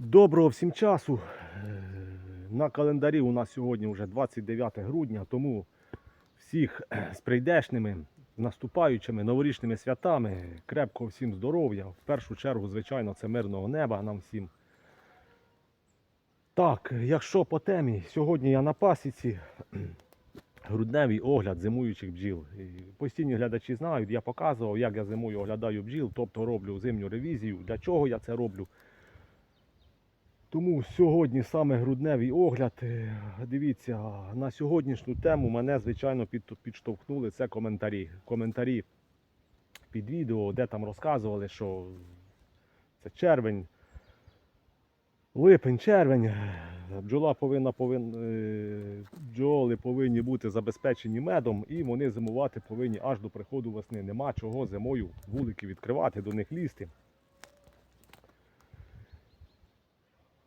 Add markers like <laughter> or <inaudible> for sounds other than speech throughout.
Доброго всім часу. Е, На календарі у нас сьогодні вже 29 грудня, тому всіх е, з прийдешними, наступаючими новорічними святами, крепкого всім здоров'я. В першу чергу, звичайно, це мирного неба нам всім. Так, якщо по темі, сьогодні я на пасіці. <clears throat> Грудневий огляд зимуючих бджіл. Постійні глядачі знають, я показував, як я зимою оглядаю бджіл, тобто роблю зимню ревізію. Для чого я це роблю? Тому сьогодні саме грудневий огляд. Е, Дивіться, на сьогоднішню тему мене, звичайно, підштовхнули це коментарі. Коментарі під відео, де там розказували, що це червень, липень, червень. Бджола повинна, повин, е, бджоли повинні бути забезпечені медом і вони зимувати повинні аж до приходу весни. Нема чого зимою вулики відкривати, до них лізти.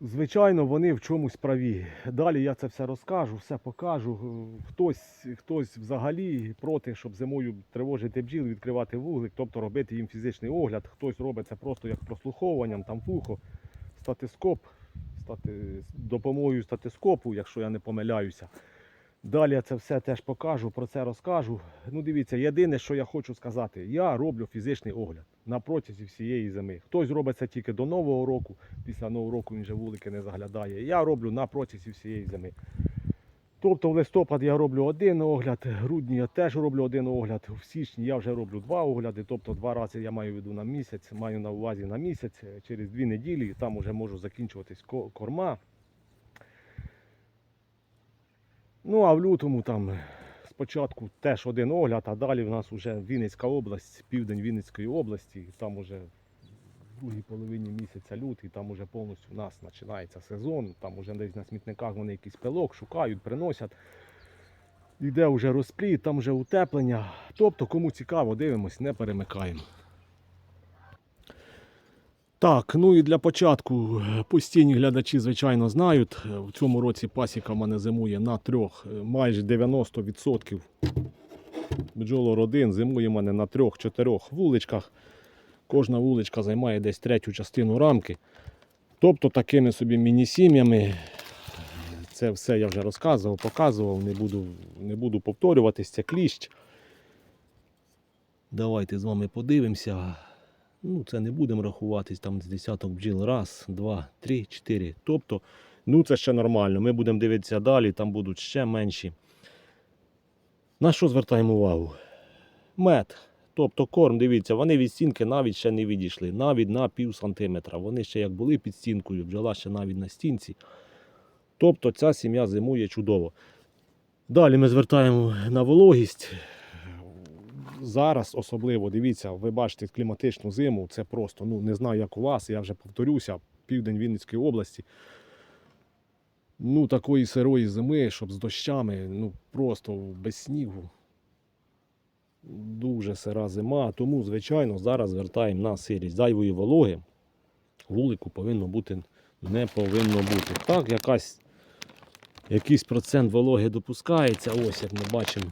Звичайно, вони в чомусь праві. Далі я це все розкажу, все покажу. Хтось, хтось взагалі проти, щоб зимою тривожити бджіл, відкривати вуглик, тобто робити їм фізичний огляд. Хтось робить це просто як прослуховуванням, там вухо, статископ, стати, допомогою статископу, якщо я не помиляюся. Далі я це все теж покажу, про це розкажу. Ну, дивіться, єдине, що я хочу сказати, я роблю фізичний огляд на протязі всієї зими. Хтось робить це тільки до Нового року, після Нового року він вже вулики не заглядає. Я роблю на протязі всієї зими. Тобто в листопад я роблю один огляд, в грудні я теж роблю один огляд, в січні я вже роблю два огляди, тобто два рази я маю в виду на місяць, маю на увазі на місяць, через дві неділі, там вже можу закінчуватись корма. Ну а в лютому там спочатку теж один огляд, а далі в нас вже Вінницька область, південь Вінницької області, там уже в другій половині місяця лютий, там уже повністю у нас починається сезон, там уже десь на смітниках вони якийсь пилок шукають, приносять. Йде вже розплід, там вже утеплення. Тобто, кому цікаво, дивимось, не перемикаємо. Так, ну і для початку е, постійні глядачі, звичайно, знають. е, В цьому році пасіка в мене зимує на трьох, е, майже 90% бджолородин зимує в мене на трьох-чотирьох вуличках. Кожна вуличка займає десь третю частину рамки. Тобто такими собі міні-сім'ями. Це все я вже розказував, показував, не буду, не буду повторюватись, це кліщ. Давайте з вами подивимося. Ну, це не будемо рахуватись там з десяток бджіл. Раз, два, три, чотири. Тобто, ну це ще нормально. Ми будемо дивитися далі, там будуть ще менші. На що звертаємо увагу? Мед. Тобто корм, дивіться, вони від стінки навіть ще не відійшли, навіть на пів сантиметра. Вони ще як були під стінкою, бджола ще навіть на стінці. Тобто ця сім'я зимує чудово. Далі ми звертаємо на вологість. Зараз особливо, дивіться, ви бачите кліматичну зиму, це просто, ну не знаю, як у вас, я вже повторюся, південь Вінницької області. Ну, такої сирої зими, щоб з дощами, ну просто без снігу. Дуже сира зима, тому, звичайно, зараз звертаємо на сирість зайвої вологи. Вулику повинно бути, не повинно бути. Так, якась, якийсь процент вологи допускається. Ось як ми бачимо.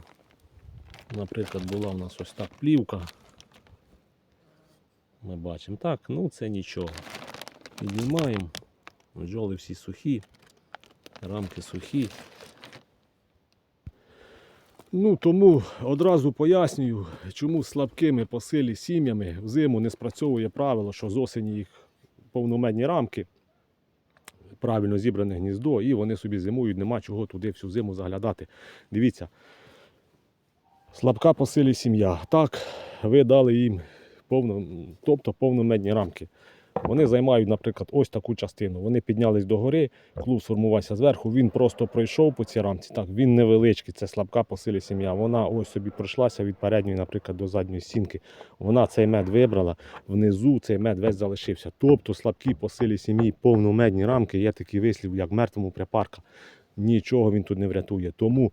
Наприклад, була у нас ось так плівка. Ми бачимо так, ну це нічого. Піднімаємо. Бджоли всі сухі, рамки сухі. Ну тому одразу пояснюю, чому слабкими по силі сім'ями взиму не спрацьовує правило, що з осені їх повномедні рамки, правильно зібране гніздо, і вони собі зимують, нема чого туди всю зиму заглядати. Дивіться, Слабка по силі сім'я. Так, ви дали їм повно, тобто повномедні рамки. Вони займають, наприклад, ось таку частину. Вони піднялись до гори, клуб сформувався зверху, він просто пройшов по цій рамці. Так, він невеличкий, це слабка по силі сім'я. Вона ось собі пройшлася від передньої, наприклад, до задньої стінки. Вона цей мед вибрала, внизу цей мед весь залишився. Тобто слабкі по силі сім'ї, повномедні рамки, є такий вислів, як мертвому припарка. Нічого він тут не врятує. Тому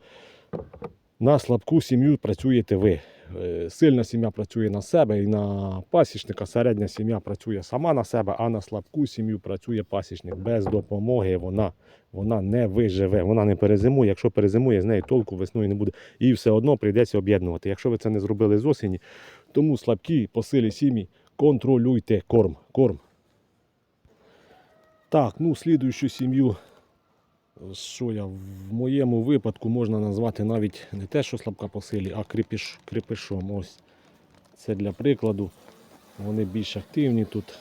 на слабку сім'ю працюєте ви. Е, Сильна сім'я працює на себе і на пасічника, середня сім'я працює сама на себе, а на слабку сім'ю працює пасічник. Без допомоги вона, вона не виживе, вона не перезимує. Якщо перезимує, з неї толку весною не буде. І все одно прийдеться об'єднувати. Якщо ви це не зробили з осені, тому слабкі по силі сім'ї контролюйте корм. корм. Так, ну слідуючу сім'ю, що я в моєму випадку можна назвати навіть не те, що слабка по силі, а крепіш, крепишом. Ось. Це для прикладу. Вони більш активні тут.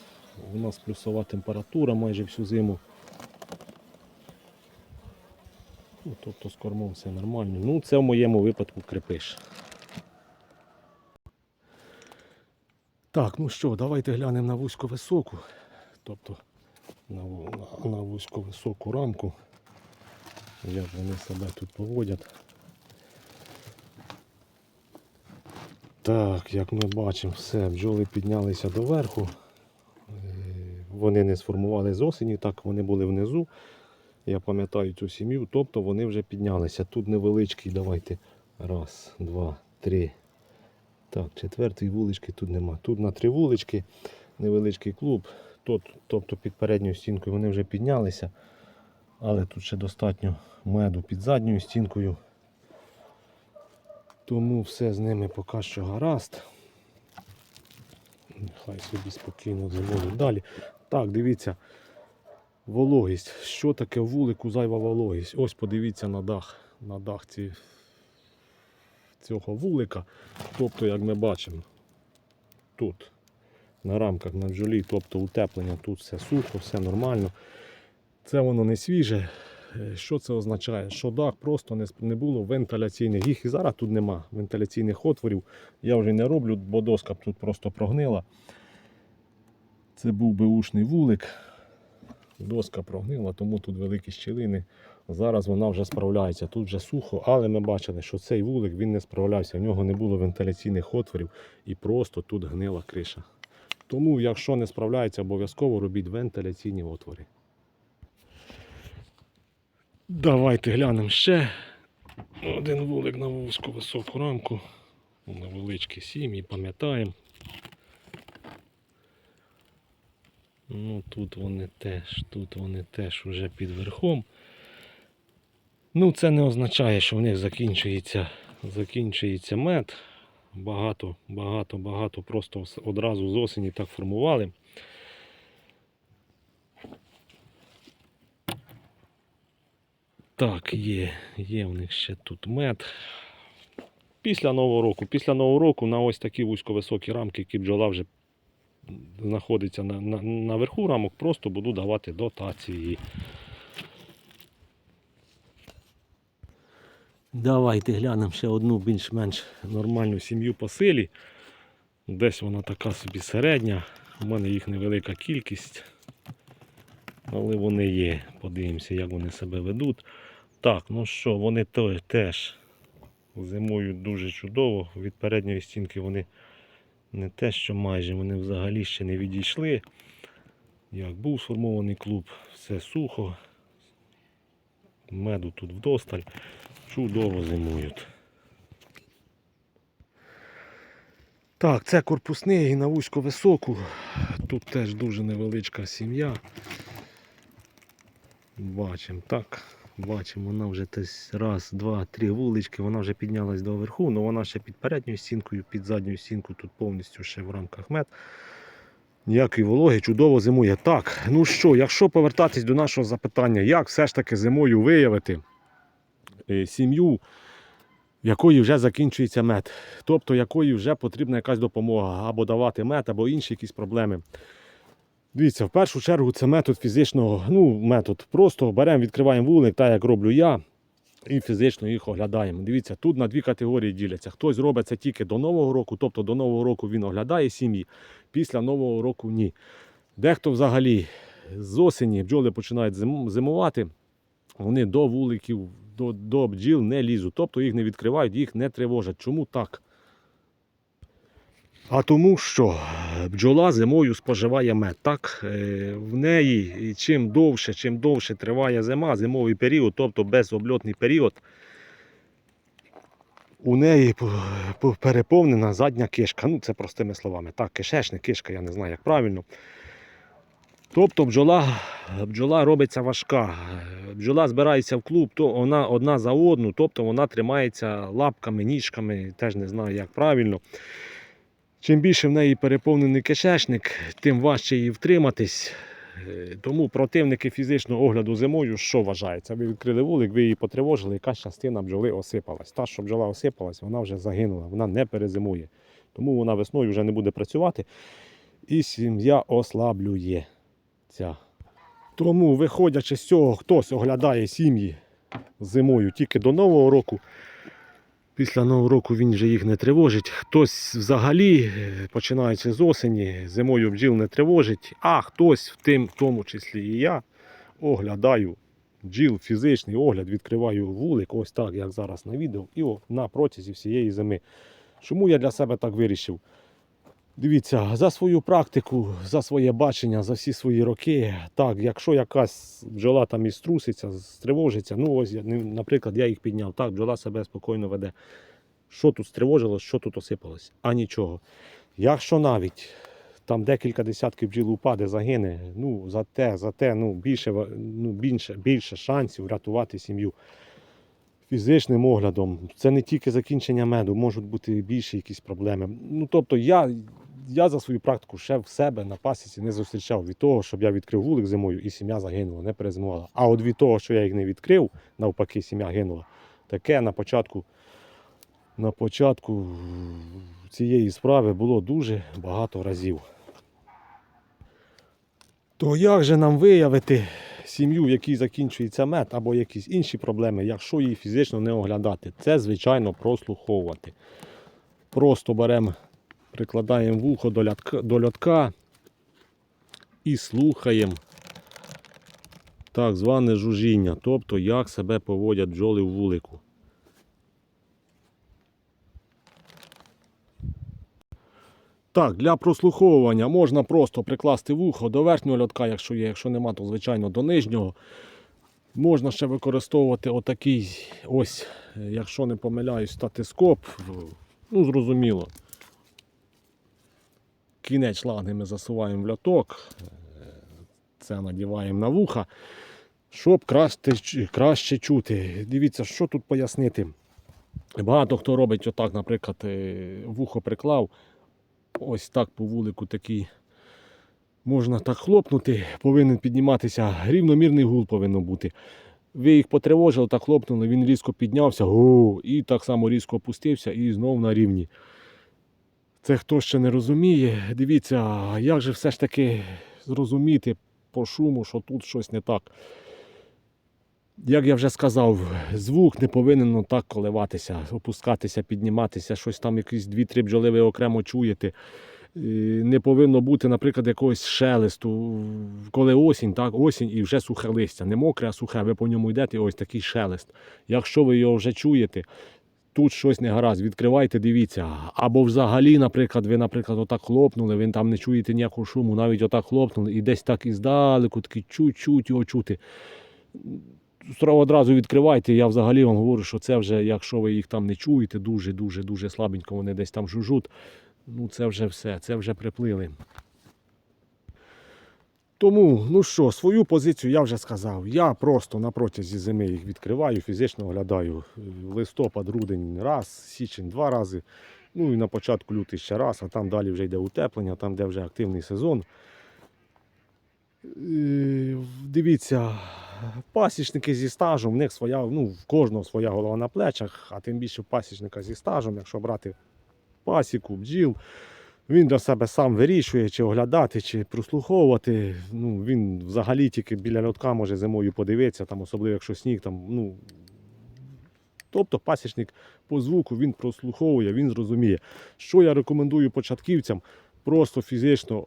У нас плюсова температура майже всю зиму. Ну, тобто з кормом все нормально. Ну, це в моєму випадку крепиш. Так, ну що, давайте глянемо на вузько високу. Тобто на, на, на вузько високу рамку. Як вони себе тут поводять. Так, як ми бачимо, все, бджоли піднялися доверху. Е, Вони не сформували з осені, так вони були внизу. Я пам'ятаю цю сім'ю, тобто вони вже піднялися. Тут невеличкий, давайте. Раз, два, три. Так, четвертої вулички тут нема. Тут на три вулички, невеличкий клуб. Тут, тобто під передньою стінкою вони вже піднялися. Але тут ще достатньо меду під задньою стінкою. Тому все з ними поки що гаразд. Нехай собі спокійно зимують далі. Так, дивіться, вологість. Що таке вулику зайва вологість? Ось подивіться на дах, на дах ці, цього вулика. Тобто, як ми бачимо, тут на рамках на бджолі, тобто утеплення, тут все сухо, все нормально. Це воно не свіже. Е, Що це означає? Що дах просто не, було вентиляційних. Їх і зараз тут нема вентиляційних отворів. Я вже не роблю, бо доска б тут просто прогнила. Це був беушний вулик. Доска прогнила, тому тут великі щілини. Зараз вона вже справляється. Тут вже сухо, але ми бачили, що цей вулик він не справлявся. В нього не було вентиляційних отворів і просто тут гнила криша. Тому, якщо не справляється, обов'язково робіть вентиляційні отвори. Давайте глянемо ще. Один вулик на вузьку високу рамку. Невеличкі сім'ї, пам'ятаємо. Ну тут вони теж, тут вони теж уже під верхом. Ну, це не означає, що в них закінчується, закінчується мед. Багато, багато, багато просто одразу з осені так формували. Так, є, є в них ще тут мед. Після Нового року. Після Нового року на ось такі вузьковисокі рамки, які бджола вже знаходиться на, на, на верху рамок, просто буду давати дотації. Давайте глянемо ще одну більш-менш нормальну сім'ю по силі. Десь вона така собі середня. У мене їх невелика кількість. Але вони є. Подивимося, як вони себе ведуть. Так, ну що, вони теж зимують дуже чудово. Від передньої стінки вони не те, що майже, вони взагалі ще не відійшли. Як був сформований клуб, все сухо. Меду тут вдосталь. Чудово зимують. Так, це корпусний і на вузько високу. Тут теж дуже невеличка сім'я. Бачимо, так. Бачимо, вона вже десь раз, два, три вулички, вона вже піднялась до верху, але вона ще під передньою стінкою, під задньою стінкою тут повністю ще в рамках мед. Ніякої вологи, чудово зимує. Так, ну що, якщо повертатись до нашого запитання, як все ж таки зимою виявити е, сім'ю, якої вже закінчується мед, тобто якої вже потрібна якась допомога, або давати мед, або інші якісь проблеми. Дивіться, в першу чергу це метод фізичного, ну, метод. Просто беремо, відкриваємо вулик, так як роблю я, і фізично їх оглядаємо. Дивіться, тут на дві категорії діляться. Хтось робить це тільки до Нового року, тобто до Нового року він оглядає сім'ї, після Нового року ні. Дехто взагалі з осені бджоли починають зимувати, вони до вуликів, до, до бджіл не лізуть, тобто їх не відкривають, їх не тривожать. Чому так? А тому що бджола зимою споживає мед. Так? Е, В неї чим довше, чим довше триває зима, зимовий період, тобто безобльотний період, у неї по- по- переповнена задня кишка. Ну, це простими словами. Так, кишечник, кишка, я не знаю, як правильно. Тобто бджола, бджола робиться важка. Бджола збирається в клуб, то вона одна за одну, тобто вона тримається лапками, ніжками, теж не знаю, як правильно. Чим більше в неї переповнений кишечник, тим важче її втриматись. Е, Тому противники фізичного огляду зимою, що вважається? Ви відкрили вулик, ви її потривожили, якась частина бджоли осипалась. Та, що бджола осипалась, вона вже загинула, вона не перезимує. Тому вона весною вже не буде працювати. І сім'я ослаблює. Ця. Тому, виходячи з цього, хтось оглядає сім'ї зимою тільки до Нового року. Після Нового року він вже їх не тривожить. Хтось взагалі, е, починаючи з осені, зимою бджіл не тривожить, а хтось, в тим, в тому числі і я, оглядаю бджіл, фізичний огляд, відкриваю вулик, ось так, як зараз на відео, і на протязі всієї зими. Чому я для себе так вирішив? Дивіться, за свою практику, за своє бачення, за всі свої роки. Так, якщо якась бджола там і струситься, стривожиться, ну ось, я, наприклад, я їх підняв, так, бджола себе спокійно веде. Що тут стривожилось, що тут осипалось? А нічого. Якщо навіть там декілька десятків бджіл упаде, загине, ну за те, за те, ну більше, ну, більше, більше шансів врятувати сім'ю фізичним оглядом. Це не тільки закінчення меду, можуть бути більші якісь проблеми. Ну тобто я, я за свою практику ще в себе на пасіці не зустрічав від того, щоб я відкрив вулик зимою і сім'я загинула, не перезимувала. А от від того, що я їх не відкрив, навпаки, сім'я гинула. Таке на початку, на початку цієї справи було дуже багато разів. То як же нам виявити сім'ю, в якій закінчується мед, або якісь інші проблеми, якщо її фізично не оглядати? Це, звичайно, прослуховувати. Просто беремо, прикладаємо вухо до лятка, до льотка і слухаємо так зване жужіння, тобто як себе поводять бджоли в вулику. Так, для прослуховування можна просто прикласти вухо до верхнього льотка, якщо є, якщо нема, то звичайно до нижнього. Можна ще використовувати отакий, ось, якщо не помиляюсь, статископ. Ну, зрозуміло. Кінець шланги ми засуваємо в льоток, це надіваємо на вуха, щоб краще, краще чути. Дивіться, що тут пояснити. Багато хто робить отак, наприклад, е, вухо приклав, ось так по вулику такий. Можна так хлопнути, повинен підніматися, рівномірний гул повинен бути. Ви їх потривожили, так хлопнули, він різко піднявся, і так само різко опустився і знову на рівні. Це хто ще не розуміє, дивіться, як же все ж таки зрозуміти по шуму, що тут щось не так. Як я вже сказав, звук не повинен так коливатися, опускатися, підніматися, щось там, якісь дві-три бджоли ви окремо чуєте. Не повинно бути, наприклад, якогось шелесту. Коли осінь, так, осінь і вже сухе листя. Не мокре, а сухе, ви по ньому йдете, ось такий шелест. Якщо ви його вже чуєте, тут щось не гаразд, відкривайте, дивіться. Або взагалі, наприклад, ви, наприклад, отак хлопнули, ви там не чуєте ніякого шуму, навіть отак хлопнули, і десь так іздалеку, таки чуть-чуть його чути. Справа одразу відкривайте. Я взагалі вам говорю, що це вже, якщо ви їх там не чуєте, дуже-дуже дуже слабенько вони десь там жужуть. Ну, це вже все, це вже приплили. Тому, ну що, свою позицію я вже сказав. Я просто на протязі зими їх відкриваю, фізично оглядаю. Листопад, грудень раз, січень два рази. Ну і на початку лютий ще раз, а там далі вже йде утеплення, там де вже активний сезон. Е, Дивіться, пасічники зі стажем, в них своя, ну, в кожного своя голова на плечах, а тим більше пасічника зі стажем, якщо брати пасіку, бджіл, він для себе сам вирішує, чи оглядати, чи прослуховувати. Ну, він взагалі тільки біля льотка може зимою подивитися, там, особливо якщо сніг. Там, ну, тобто пасічник по звуку він прослуховує, він зрозуміє. Що я рекомендую початківцям, просто фізично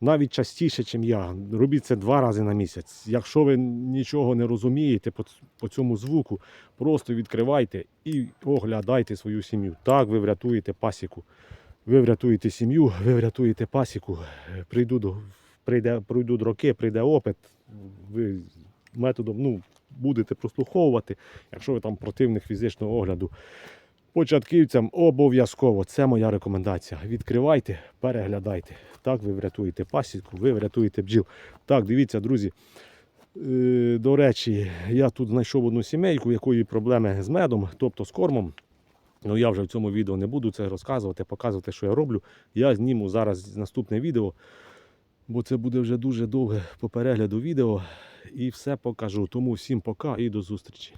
навіть частіше, ніж я. Робіть це два рази на місяць. Якщо ви нічого не розумієте по, по цьому звуку, просто відкривайте і оглядайте свою сім'ю. Так ви врятуєте пасіку. Ви врятуєте сім'ю, ви врятуєте пасіку. Прийду до, прийде, пройдуть роки, прийде опит. Ви методом ну, будете прослуховувати, якщо ви там противник фізичного огляду. Початківцям обов'язково, це моя рекомендація. Відкривайте, переглядайте. Так ви врятуєте пасіку, ви врятуєте бджіл. Так, дивіться, друзі. Е, До речі, я тут знайшов одну сімейку, у якої проблеми з медом, тобто з кормом. Ну я вже в цьому відео не буду це розказувати, показувати, що я роблю. Я зніму зараз наступне відео. бо це буде вже дуже довге по перегляду відео. І все покажу. Тому всім пока і до зустрічі.